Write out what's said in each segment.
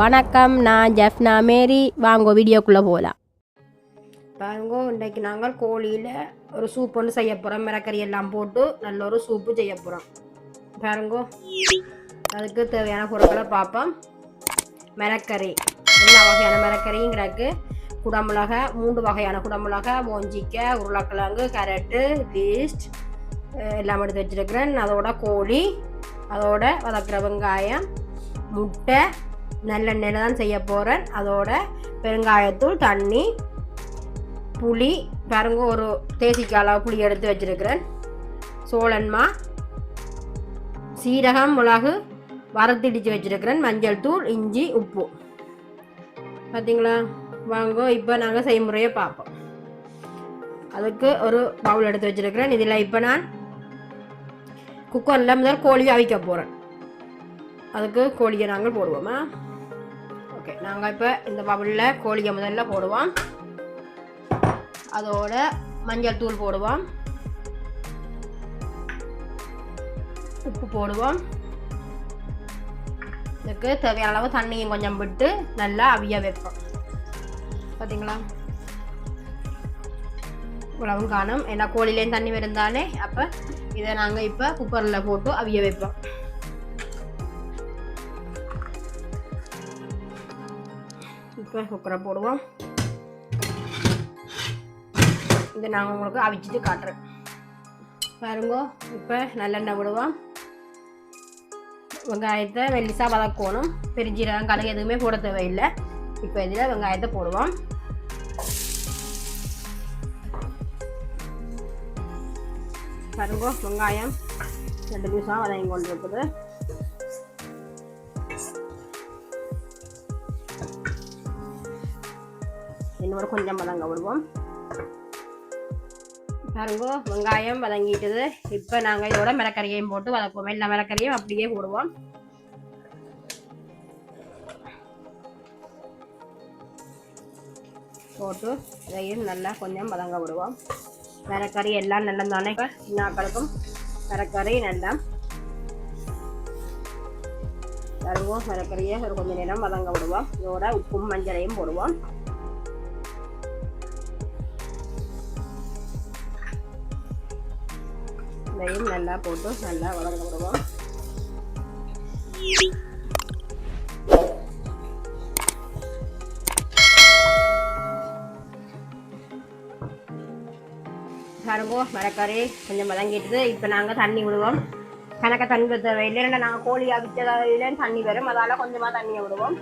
வணக்கம் நான் ஜெஃப்னா மேரி. வாங்க வீடியோக்குள்ளே போகலாம் பாருங்க இன்றைக்கு நாங்கள் கோழியில் ஒரு சூப் ஒன்று செய்ய போகிறோம் மிரக்கறி எல்லாம் போட்டு நல்ல ஒரு சூப்பு செய்ய போகிறோம் பாருங்க அதுக்கு தேவையான பொருட்களை பார்ப்போம். மிரக்கறி எல்லா வகையான மிரக்கறியும் கிடக்கு. குடமிளகா மூன்று வகையான குடமிளகா மோஞ்சிக்காய் உருளைக்கிழங்கு கேரட்டு லீஸ்ட் எல்லாம் எடுத்து வச்சிருக்கிறேன். அதோட கோழி அதோட வதக்கிற வெங்காயம் முட்டை நல்லெண்ணெயில் தான் செய்ய போகிறேன் அதோட பெருங்காயத்தூள் தண்ணி புளி பாருங்க ஒரு தேசிக்காய் அளவு புளி எடுத்து வச்சுருக்கிறேன். சோளன்மா சீரகம் மிளகு வறுத்திடிச்சு வச்சுருக்கிறேன். மஞ்சள் தூள் இஞ்சி உப்பு. பார்த்தீங்களா வாங்க இப்போ நாங்கள் செய்முறையை பார்ப்போம் அதுக்கு ஒரு பவுல் எடுத்து வச்சுருக்கிறேன். இதில் இப்போ நான் குக்கரில் முதல் கோழி அவிக்க போகிறேன் அதுக்கு கோழியை நாங்கள் போடுவோமா? ஓகே நாங்கள் இப்போ இந்த பவுலில் கோழியை முதல்ல போடுவோம். அதோட மஞ்சள் தூள் போடுவோம். உப்பு போடுவோம். இதுக்கு தேவையான அளவு தண்ணியும் கொஞ்சம் விட்டு நல்லா அவிய வைப்போம். பார்த்தீங்களா இவ்வளவும் காணும். ஏன்னா கோழிலேயும் தண்ணி வருந்தாலே அப்போ இதை நாங்கள் இப்போ குக்கரில் போட்டு அவிய வைப்போம். இப்போ குக்கரை போடுவோம். இதை நாங்கள் உங்களுக்கு அவிச்சிட்டு காட்டுறேன். பாருங்க இப்போ நல்லெண்ணெய் விடுவோம். வெங்காயத்தை மெல்லிசா வதக்கணும். பெருஞ்சீரகம் கடுகு எதுவுமே போட தேவையில்லை. இப்போ இதில் வெங்காயத்தை போடுவோம். பாருங்க வெங்காயம் ரெண்டு நிமிஷம் வதங்கி கொண்டு இருக்குது இன்னொரு கொஞ்சம் வதங்க விடுவோம். பாருங்க வெங்காயம் வதங்கிட்டது. இப்போ நாங்கள் இதோட மிளக்கறியையும் போட்டு வதக்குவோம். எல்லா மிளக்கறியும் அப்படியே போடுவோம். போட்டு இதையும் நல்லா கொஞ்சம் வதங்க விடுவோம். மிளக்கறி எல்லாம் நல்லா தானே? நாக்களுக்கும் மிளக்கறி நல்லா. பாருங்க மிளக்கறியை ஒரு கொஞ்சம் நேரம் வதங்க விடுவோம். இதோட உப்பும் மஞ்சளையும் போடுவோம். இதையும் நல்லா போட்டு நல்லா வளர்ந்து விடுவோம் பாருங்கோ மரக்கறி கொஞ்சம் வதங்கிட்டு இப்போ நாங்கள் தண்ணி விடுவோம். கணக்க தண்ணி விட இல்லை இல்லைன்னா நாங்கள் கோழி அவிச்சதில் தண்ணி வரும். அதால் கொஞ்சமாக தண்ணியை விடுவோம்.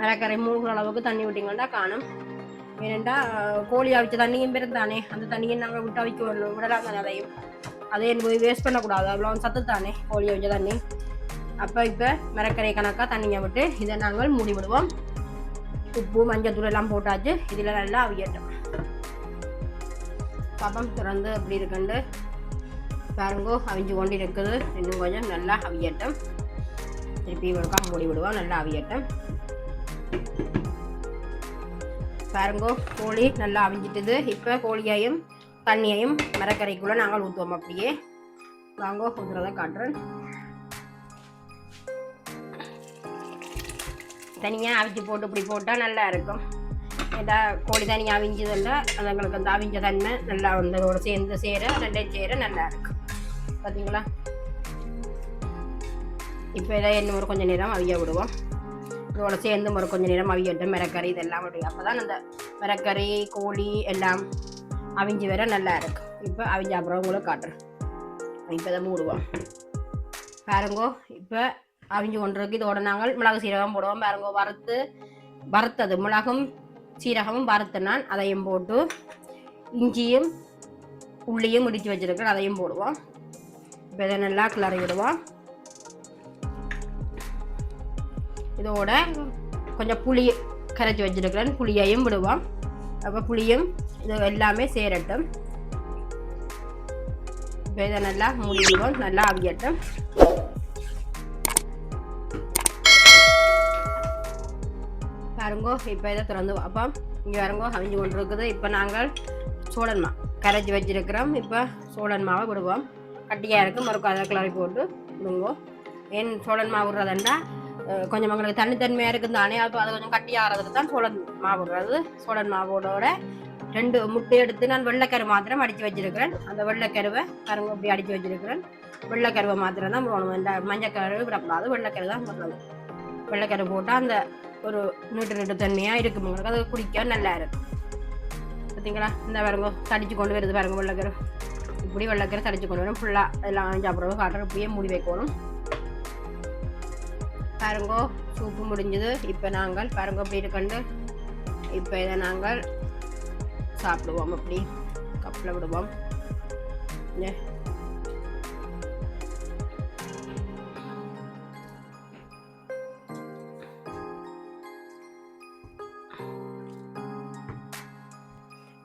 மரக்கறி மூழ்கிற அளவுக்கு தண்ணி விட்டிங்கன்னா காணும். ஏனெண்டா கோழி அவிச்ச தண்ணியும் பிறந்தானே அந்த தண்ணியை நாங்கள் விட்டு அவிக்க விடலாம் அதையும் அதே போய் வேஸ்ட் பண்ணக்கூடாது. அவ்வளோ சத்து தானே கோழி அவிச்ச தண்ணி. அப்போ இப்போ மரக்கரை கணக்காக தண்ணியை விட்டு இதை நாங்கள் மூடி விடுவோம் உப்பு மஞ்சள் தூள் எல்லாம் போட்டாச்சு. இதில் நல்லா அவியட்டும். பப்பம் திறந்து அப்படி இருக்குண்டு. பாருங்கோ அவிஞ்சு கொண்டு இருக்குது இன்னும் கொஞ்சம் நல்லா அவியட்டும். திருப்பி ஒருக்கா மூடி விடுவோம் நல்லா அவியட்டும். பாருங்கோ கோழி நல்லா அவிஞ்சிட்டுது. இப்போ கோழியையும் தண்ணியையும் மரக்கரைக்குள்ளே நாங்கள் ஊற்றுவோம் அப்படியே. வாங்கோ ஊற்றுறதை காட்டுறேன். தனியாக அவிச்சு போட்டு இப்படி போட்டால் நல்லா இருக்கும். ஏதா கோழி தனியாக அவிஞ்சதில்ல அதுங்களுக்கு அந்த அவிஞ்ச தன்மை நல்லா வந்ததோடு சேர்ந்து சேர ரெண்டையும் சேர நல்லா இருக்கும். பார்த்தீங்களா இப்போ இதை இன்னும் ஒரு கொஞ்சம் நேரம் அவிய விடுவோம். இதோட சேர்ந்து ஒரு கொஞ்சம் நேரம் அவியட்டும் மிரக்கறி இதெல்லாம் அப்படி. அப்போ தான் அந்த மிரக்கறி கோழி எல்லாம் அவிஞ்சு வர நல்லா இருக்கும் இப்போ அவிஞ்ச அப்புறம் உங்களுக்கு காட்டுறேன். இப்போ தான் மூடுவோம். பாருங்கோ இப்போ அவிஞ்சு கொண்டிருக்கு. இதோட நாங்கள் மிளகு சீரகம் போடுவோம். பாருங்கோ வறுத்து வறுத்தது. மிளகும் சீரகமும் வறுத்து நான் அதையும் போட்டு இஞ்சியும் உள்ளியும் முடித்து வச்சுருக்கேன் அதையும் போடுவோம். இப்போ இதை நல்லா கிளறி விடுவோம் இதோட கொஞ்சம் புளி கரைச்சி வச்சுருக்கிறேன். புளியையும் விடுவோம். அப்போ புளியும் இது எல்லாமே சேரட்டும். இப்போ இதை நல்லா மூடிடுவோம். நல்லா அவியட்டும் பாருங்கோ இப்போ இதை திறந்து அப்போ இங்கே வரங்கோ அவிஞ்சு கொண்டு இருக்குது இப்போ நாங்கள் சோழன்மா கரைச்சி வச்சிருக்கிறோம். இப்போ சோழன் மாவை விடுவோம். கட்டியாக இருக்கும். மறுக்க அதை கிளறி போட்டு விடுங்கோ. ஏன் சோழன் மாவு விடுறதுண்டா கொஞ்சம் எங்களுக்கு தனித்தன்மையாக இருக்குது தானே அப்போ அது கொஞ்சம் கட்டி ஆகிறதுக்கு தான் சோழன் மாவு விடுறது சோழன் மாவோட ரெண்டு முட்டை எடுத்து நான் வெள்ளைக்கரு மாத்திரம் அடித்து வச்சிருக்கிறேன். அந்த வெள்ளைக்கருவை கருங்க அப்படி அடித்து வச்சிருக்கிறேன். வெள்ளைக்கருவை மாத்திரம் தான் போடணும். இந்த மஞ்சக்கரு விடக்கூடாது. வெள்ளைக்கரு தான் போடணும். வெள்ளைக்கரு போட்டால் அந்த ஒரு நீட்டு நீட்டு தண்ணியாக இருக்கும். உங்களுக்கு அது குடிக்க நல்லா இருக்கும். பார்த்தீங்களா இந்த பாருங்க தடிச்சு கொண்டு வருது பாருங்க வெள்ளைக்கரு இப்படி வெள்ளைக்கரு தடிச்சு கொண்டு வரும். ஃபுல்லாக எல்லாம் சாப்பிட்றவங்க காட்டுற இப்படியே மூடி வைக்கணும். பாருங்கோ சூப்பு முடிஞ்சது. இப்போ நாங்கள் பாருங்க அப்படி இருக்கண்டு. இப்போ இதை நாங்கள் சாப்பிடுவோம். அப்படி கப்பில் விடுவோம்.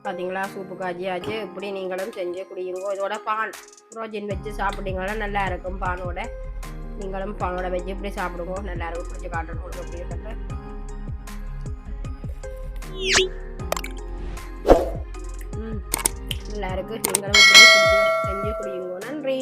பார்த்தீங்களா சூப்பு காய்ச்சியாச்சு. இப்படி நீங்களும் செஞ்சு குடியுங்க. இதோட பான் ரோஜின் வச்சு சாப்பிட்டீங்களா நல்லா இருக்கும் பானோட நீங்களும் பழோட வச்சு இப்படி சாப்பிடுங்க நல்லா இருக்கும். குடிச்சு காட்டணும் உங்களுக்கு எப்படி ம் நல்லா இருக்கு. நீங்களும் செஞ்சு குடியுங்க. நன்றி.